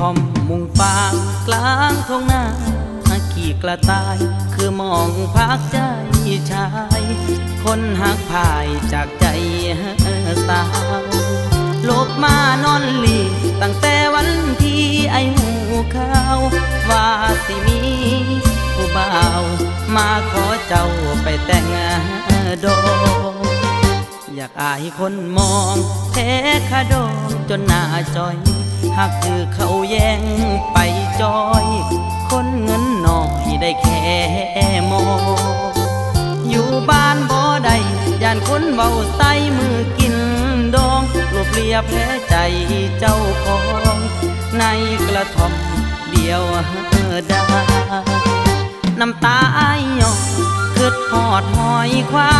ทอมมุงฟางกลางทงนาขี่กระต่าย คือมองพักใจชาย คนหักพายจากใจสาวลบมานอนหลีตั้งแต่วันที่ไอหูข้าว ว่าสิมีผู้บ่าว มาขอเจ้าไปแต่งดองอยากอายคนมองแท้คาดองจนหน้าจอย หากคือเขาแย่งไปจอย คนเงินน้อยได้แค่มอง อยู่บ้านบ่ได้ย่านคนเบาใส่มือกินดองรวบเรียบแผลใจเจ้าของ ในกระท่อมเดียวด้น้ำตาอ้ายยอคืดหอดหอยควา